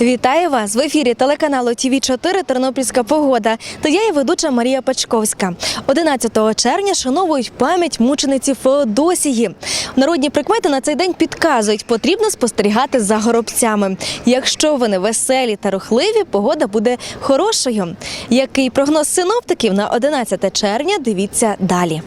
Вітаю вас в ефірі телеканалу ТВ 4 Тернопільська погода. Та я і ведуча Марія Пачковська. 11 червня шановують пам'ять мучениці Феодосії. Народні прикмети на цей день підказують, потрібно спостерігати за горобцями. Якщо вони веселі та рухливі, погода буде хорошою. Який прогноз синоптиків на 11 червня? Дивіться далі.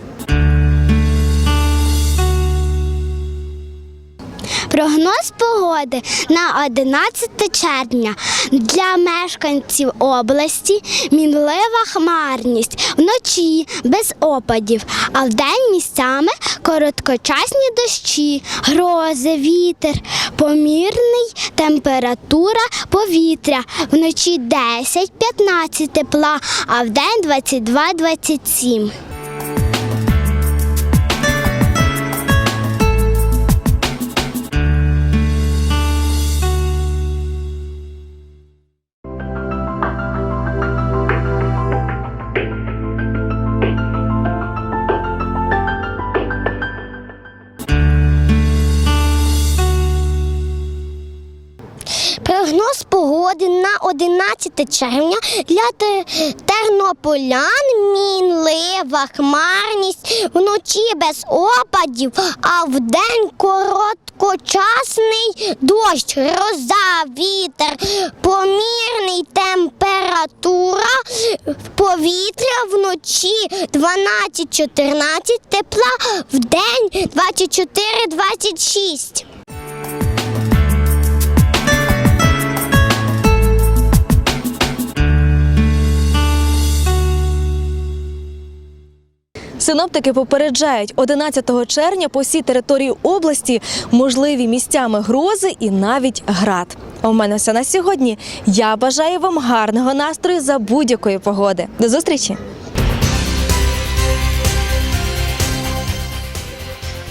Прогноз погоди на 11 червня. Для мешканців області мінлива хмарність. Вночі без опадів, а вдень місцями короткочасні дощі, грози, вітер, помірний температура повітря. Вночі 10-15 тепла, а вдень 22-27. Прогноз погоди на 11 червня для тернополян мінлива хмарність вночі без опадів, а вдень короткочасний дощ, гроза, вітер, помірний температура повітря вночі 12-14 тепла, вдень 24-26. Синоптики попереджають, 11 червня по всій території області можливі місцями грози і навіть град. У мене все на сьогодні. Я бажаю вам гарного настрою за будь-якої погоди. До зустрічі!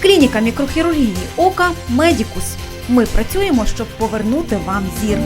Клініка мікрохірургії ока Медікус. Ми працюємо, щоб повернути вам зір.